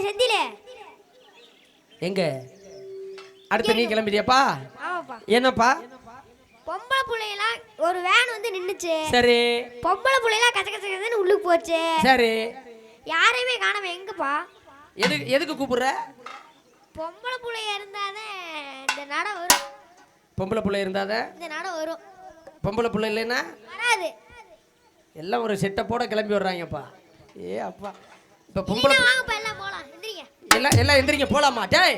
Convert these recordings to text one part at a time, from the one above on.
செந்திலே. எங்க? அடுத்து நீ கிளம்பிட்டியாப்பா? என்னப்பா? பொம்பளை பிள்ளைங்களாம் ஒரு வேன் வந்து நின்னுச்சு. சரி. பொம்பளை பிள்ளைலாம் கச்ச கச்ச கச்சன்னு உள்ளுக்கு போச்சு. சரி. யாரையுமே காணாம எங்கப்பா? எதுக்கு எதுக்கு கூப்பிடுற? பொம்பளை பிள்ளைங்க இருந்தாதான் இந்த நட வரும். பொம்பளை பிள்ளை இருந்தாத? இந்த நட வரும். பொம்பளை பிள்ளை இல்லைன்னா? வராது. எல்லாம் ஒரு செட்டப்போட கிளம்பி வர்றாங்கப்பா. ஏ அப்பா. இப்போ பொம்பளை எல்லாம் எல்லாம் எந்திரிங்க போலாமா? டேய்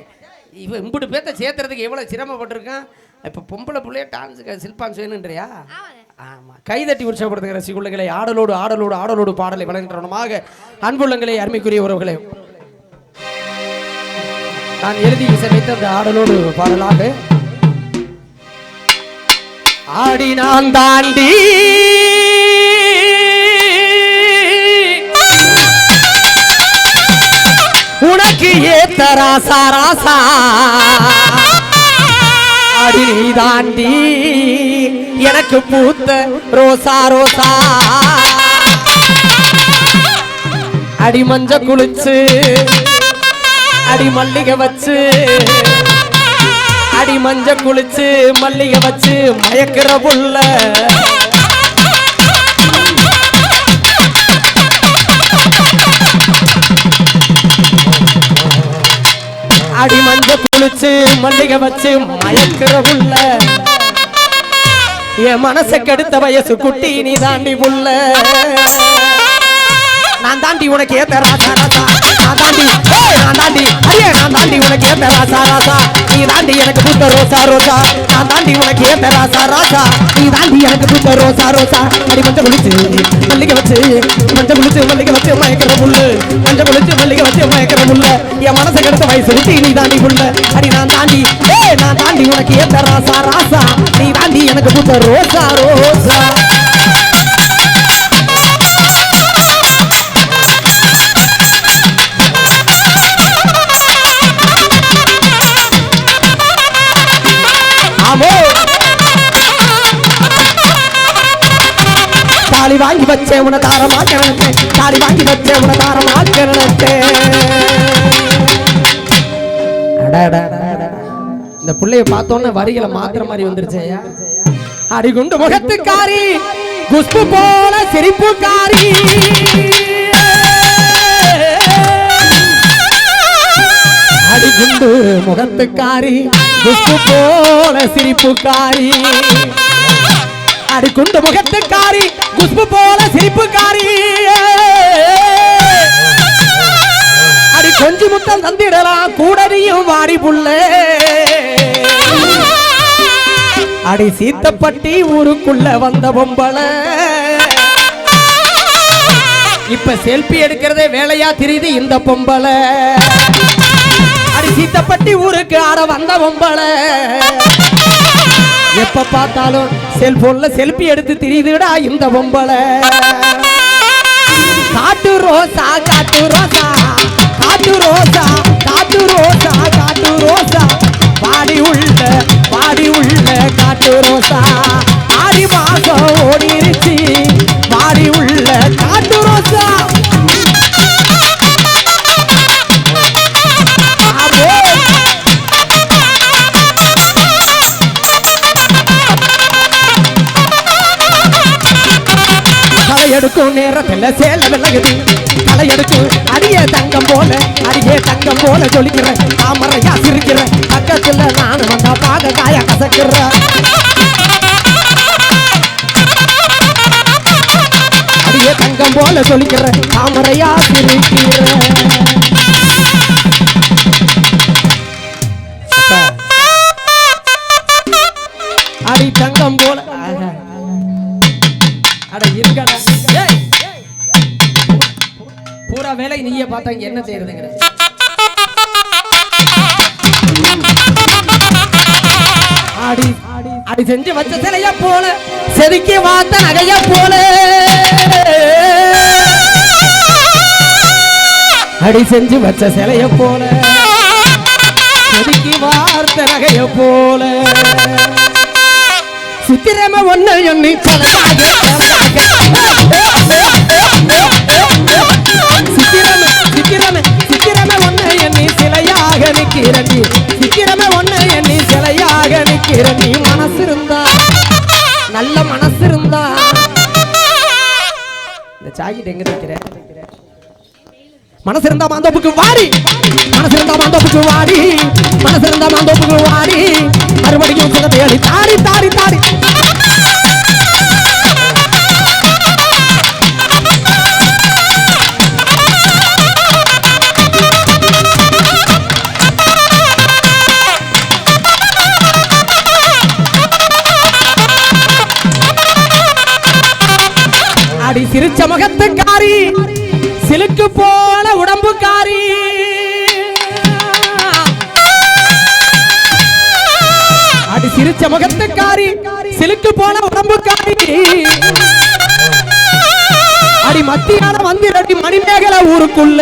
இவன் இம்புட்டு பேத்த சேர்த்துறதுக்கு எவ்வளோ சிரமப்பட்டிருக்கான்? இப்போ பொம்பளை பிள்ளைய டான்ஸுக்கு சில்பான்ஸ் வேணுன்றியா ஆமாம் கைதட்டி உற்சவப்படுத்துகிற ரசிகுள்ளங்களை ஆடலோடு ஆடலோடு ஆடலோடு பாடலை வழங்குகிறவனமாக அன்புள்ளங்களை அருமைக்குரிய உறவுகளே நான் எழுதி இசைத்த அந்த ஆடலோடு பாடலாக. ஆடி நான் தாண்டி ஏத்த ராசா ராசா. அடி நீ தாண்டி எனக்கு பூத்த ரோசா ரோசா. அடி மஞ்ச குளிச்சு அடி மல்லிகை வச்சு. அடி மஞ்ச குளிச்சு மல்லிகை வச்சு மயக்கிற புள்ள அடி மஞ்ச குளிச்சு மல்லிகை வச்சு மயக்கிற உள்ள என் மனசை கெடுத்த வயசு குட்டி நீ தாண்டி உள்ள நான் தாண்டி உனக்கு ஏத்த ராசா. ராசா நான் தாண்டி நான் தாண்டி ஐயே நான் தாண்டி உனக்கு ஏத்த ராசா. ராசா நீ தாண்டி எனக்கு புத்த ரோசா ரோசா. நான் தாண்டி உனக்கு ஏத்த ராசா. ராசா நீ தாண்டி எனக்கு புத்த ரோசா ரோசா. அடி மஞ்ச குளிச்சு மல்லிகை வச்சு மஞ்சள் குளிச்சு மல்லிகை வச்சு மயக்கிற முள்ளு மஞ்சள் குளிச்சு மல்லிகை வச்சு மயக்கிற புல்ல. என் மனசை கெடுத்த வயசு குட்டி நீ தாண்டி புள்ள அடி நான் தாண்டி ஏய் நான் தாண்டி உனக்கு ஏத்த ராசா ராசா. நீ தாண்டி எனக்கு புத்த ரோசா ரோசா. தாலி வாங்கி வச்சேன் உன தாரமா கிணத்தேன் தாலி வாங்கி வச்சேன் உன தாரமா கிணத்தேன் இந்த புள்ளைய பார்த்தோன்னே வரிகளை மாத்திர மாதிரி வந்துருச்சு அடிகுண்டு முகத்துக்காரி குஷ்பு போல சிரிப்புக்காரி. அடிகுண்டு முகத்துக்காரி குஷ்பு போல சிரிப்புக்காரி. அடிக்குண்டு முகத்துக்காரி குஷ்பு போல சிரிப்புக்காரி அடி கொஞ்சி முத்தம் தந்திடலாம் கூடறியும் வாடி புள்ள. அடி சீத்தப்பட்டி ஊருக்குள்ள வந்த பொம்பளை. இப்ப செல்ஃபி எடுக்கிறதே வேலையா தெரியுது இந்த பொம்பளை. அடி சீத்தப்பட்டி ஊருக்கு ஆட வந்த பொம்பளை. எப்ப பார்த்தாலும் செல்போன்ல செல்பி எடுத்து திரியுதுடா இந்த பொம்பளை. காட்டு ரோசா காட்டு ரோசா காட்டு ரோசா காட்டு ரோசா காட்டு ரோசா. பாடி உள்ள பாடி உள்ள காட்டு ரோசா. ஆடி எடுக்கும் நேரத்தில் சேல விலகுது களை எடுக்கும் அடியே தங்கம் போல அடியே தங்கம் போல ஜொலிக்கிற தாமரையா சிரிக்கிறேன். பக்கத்தில் நானும் வந்தா பாக காய கசக்கிறேன். அடியே தங்கம் போல சொல்லிக்கிறேன் தாமரையா சிரிக்கிறேன். அடி தங்கம் போல பூரா வேலை நீயே பார்த்தா இங்க என்ன செய்யறதுங்கிற ஆடி அடி செஞ்சு வச்ச சிலைய போல செதுக்கி வாத்த நகைய போல. அடி செஞ்சு வச்ச சிலைய போல செதுக்கி வார்த்த நகைய போல. சித்திரம ஒண்ணு எண்ணி கொலையாக வாங்கிட்டு எங்க நிற்கிறேன் மனசு இருந்தா மாந்தோப்புக்கு வாடி. மனசு இருந்தா மாந்தோப்புக்கு வாடி. மனசு இருந்தா மாந்தோப்புக்கு வாடி. மறுபடியும் சுகத்தை அடி தாடி தாடி தாடி. சிரிச்ச முகத்துக்காரி சிலுக்கு போல உடம்புக்காரி. அடி மத்தியான வந்திரடி மணிமேகலை ஊருக்குள்ள.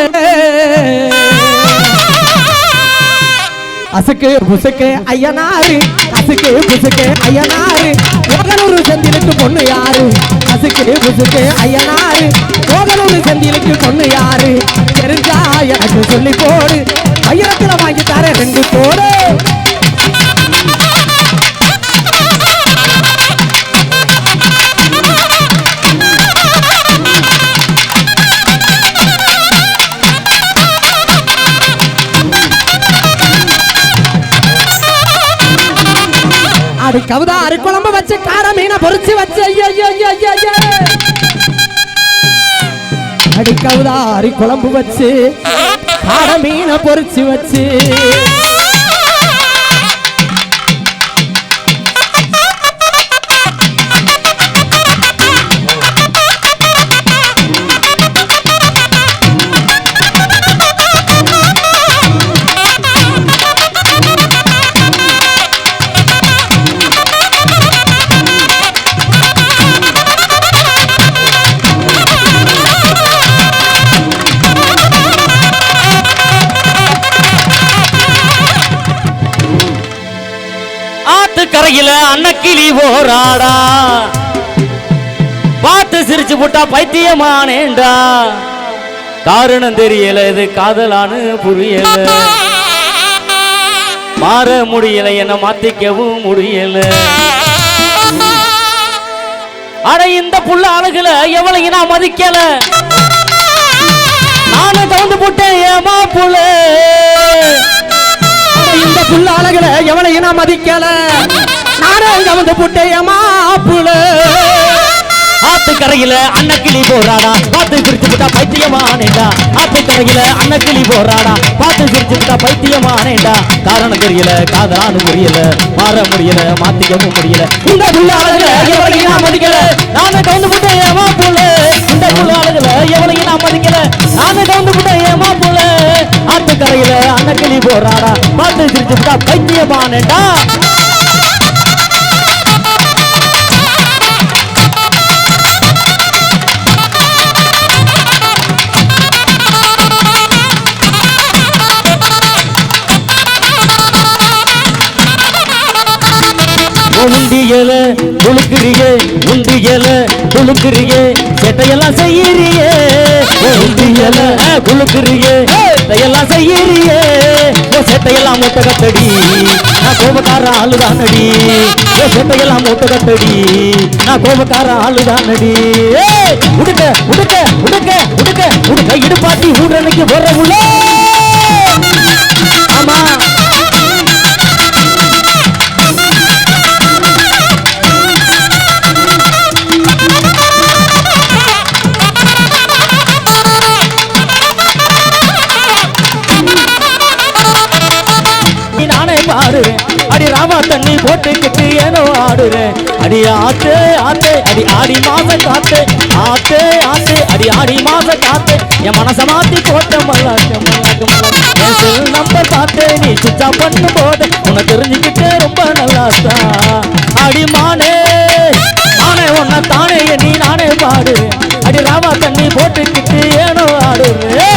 அசுக்கு புசுக்கு ஐயனாரு அசுக்கு புசுக்கு ஐயனாரு ஓகலூர் செந்திலுக்கு பொண்ணு யாரு? அசுக்கு புசுக்கு ஐயனாரு ஓகலூர் செந்திலுக்கு பொண்ணு யாரு? தெரிஞ்சா எனக்கு சொல்லி போடு. வைரத்துல வாங்கி தர ரெண்டு போடு அடி கவுதா அரி குழம்பு வச்சு கார மீனை பொரிச்சு வச்சு. அடி கவுதா அரி குழம்பு வச்சு கார மீனை பொரிச்சு வச்சு. அன்னக்கிளி போராடா பார்த்து சிரிச்சு போட்டா பைத்தியமானேண்டா. காரணம் தெரியல இது காதலான்னு புரியல. மாற முடியல என்ன மாத்திக்கவும் முடியல. அட இந்த புள்ள அழகுல எவளையும் நான் மதிக்கல. நானும் தகுந்து போட்டேன் ஏமா புள்ள இந்த புள்ள அழகுல எவனையும் நான் மதிக்கல. நானே இங்க புட்டைய மாப்புல ஆத்துக்கரையில அன்னக்கிளி போராடா பார்த்து குறிச்சு விட்டா பைத்தியமானேடா ஆத்துக்கரையில அன்னக்கிளி போராடா பார்த்து குறிச்சு விட்டா பைத்தியமானேடா காரணம் தெரியல காதலான்னு புரியல மாற முடியல மாத்திக்கவும் முடியல. இந்த புள்ள அழகுல எவளையும் நான் மதிக்கல. நானே கவுந்து விட்டேன் ஏமா புள்ள இந்த புள்ள அழகுல எவளையும் நான் மதிக்கல. நானே கவுந்து விட்டேன் ஏமா புள்ள ஆத்துக்கரையில அன்னக்கிளி போராடா பார்த்து குறிச்சு விட்டா பைத்தியமானேடா உண்டியல குளுக்குறியே உண்டியல குளுக்குறியே செட்டையெல்லாம் செய்யறியே. உண்டியல குளுக்குறியே செட்டையெல்லாம் செய்யறியே. ஓ செட்டையெல்லாம் மூட்டை கட்டடி நான் கோபக்கார ஆளுதானடி. ஓ செட்டையெல்லாம் மூட்டை கட்டடி நான் கோபக்கார ஆளுதானடி. ஏய், உடுக்க உடுக்க உடுக்க உடுக்க உடுக்க இடுப்பாட்டி ஊரனுக்கு போற உள்ள அடி ஆத்தே ஆத்தே அடி ஆடி மாச காத்து. ஆத்தே ஆத்தே அடி ஆடி மாச காத்து. என் மனச மாத்தி போட்ட மல்லாட்டம் மல்லாட்டு மல்லாட்டு. என் செல் நம்பர் நீ சுச்சா பண்ணும் போது உன்னை தெரிஞ்சுக்கிட்டு ரொம்ப நல்லாத்தான் அடி மானே நானே உன்னை தானே நீ நானே பாடு. அடி ராமா தண்ணி போட்டுக்கிட்டு ஏனோ ஆடுறே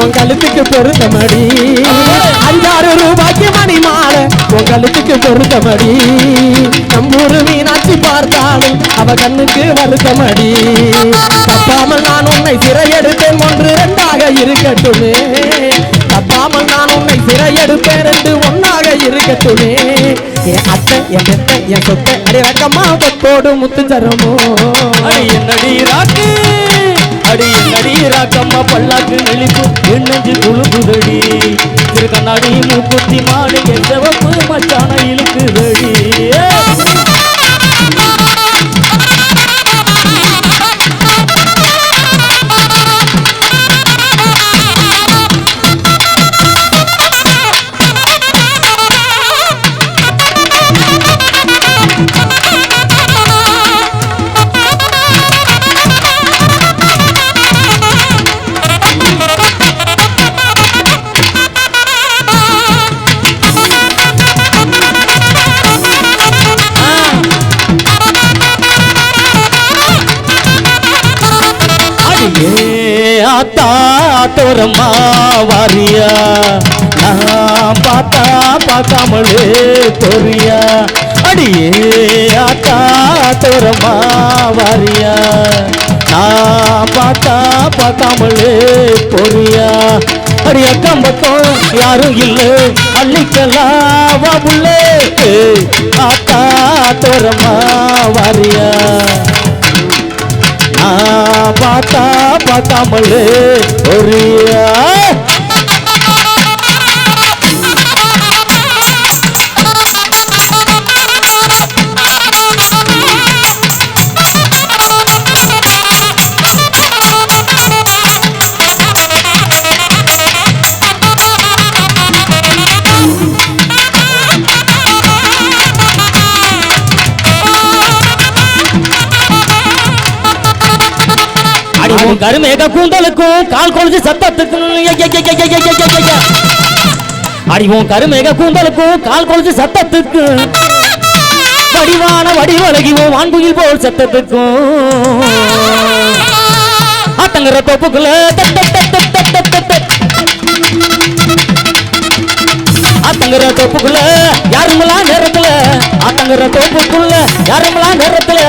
உன் கழுத்துக்கு பொருத்தமடி அஞ்சாறு ரூபாய்க்கு மணி மாலை உன் கழுத்துக்கு பொருத்தமடி நம்மூரு மீனாட்சி பார்த்தாலும் அவ கண்ணுக்கு வருத்தமடி. தப்பாமல் நான் உன்னை சிறையெடுத்தேன் ஒன்று ரெண்டாக இருக்கட்டுமே. தப்பாமல் நான் உன்னை சிறையெடுப்பேன் ரெண்டு ஒன்னாக இருக்கட்டுமே. என் அத்தை என் பெத்த என் சொத்தை அடி ரக்கம்மா கொத்தோடு முத்து தரமோ என்னடி ராக்கு? அடி என்னடி ராக்கம்மா பல்லாக்கு நெளிப்பு என்னஞ்சு குழுகுதடி திரு கண்ணாடி மூக்குத்தி மாளிகை சிவப்பு மச்சான். பார்த்தா தோரம்மா வாரியா? நான் பார்த்தா பார்க்காமலே போறியா அடியே ஆத்தா தோரம்மா வாரியா? நான் பார்த்தா பார்க்காமலே போறியா அடி அக்கம் பக்கம் யாரும் இல்லை அள்ளிக்கலாம் வா புள்ளே. ஆத்தா தோரம்மா வாரியா? நான் பார்த்தா தமிழ் ஒரியா உன் கருமேக கூந்தலுக்கும் கால் கொலுசு சத்தத்துக்கும் அடிவோம் ஐய, அடி உன் கருமேக கூந்தலுக்கும் கால் கொலுசு சத்தத்துக்கும். வடிவான வடிவழகிவோம் உன் வான்குயில் போல் சத்தத்துக்கும். ஆத்தங்கர தோப்புக்குள்ள தட், தட், தோப்புக்குள்ள யாருமெல்லாம் நேரத்துல? ஆத்தங்கர தோப்புக்குள்ள யாருமெல்லாம் நேரத்துல?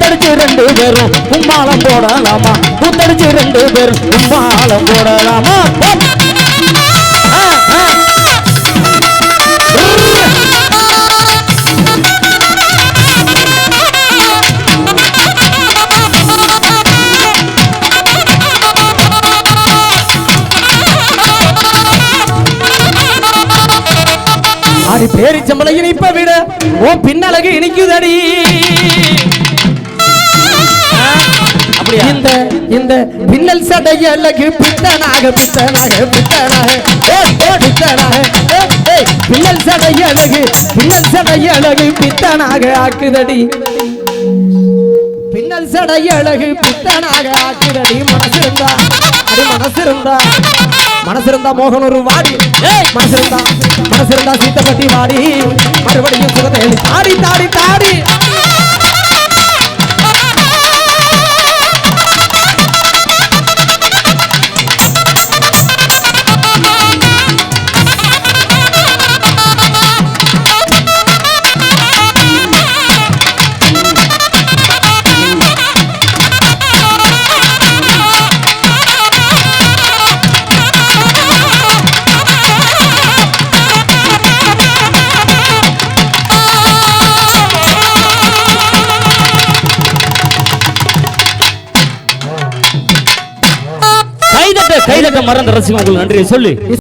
புத்தடிச்சு ரெண்டு பேரும் கும்பாலம் போடலாமா? கூத்தடிச்சு ரெண்டு பேரும் கும்பாலம் போடலாமா? ஆ, ஆ. பேரிச்சம்பளை இனிப்ப விட ஓ பின்னழகு இனிக்குதடி. இந்த இந்த பின்னல் சடைய அழகு பித்தனாக பித்தனாக பித்தனாக. பித்தனாக. பின்னல் சடைய அழகு பின்னல் சடைய அழகு பித்தனாக ஆக்குதடி. பின்னல் சடைய அழகு பித்தனாக ஆக்குதடி. மனசு இருந்தா அது மனசு இருந்தா மனசு இருந்தா மோகன் ஒரு வாடி. ஏய். மனசு இருந்தா மனசு இருந்தா சீத்தப்பட்டி வாடி. மறுபடியும் சுகத்தை தாடி தாடி தாடி. மறந்து ரசிக்கும் உங்களுக்கு ரசிகங்களுக்கு நன்றியை சொல்லு.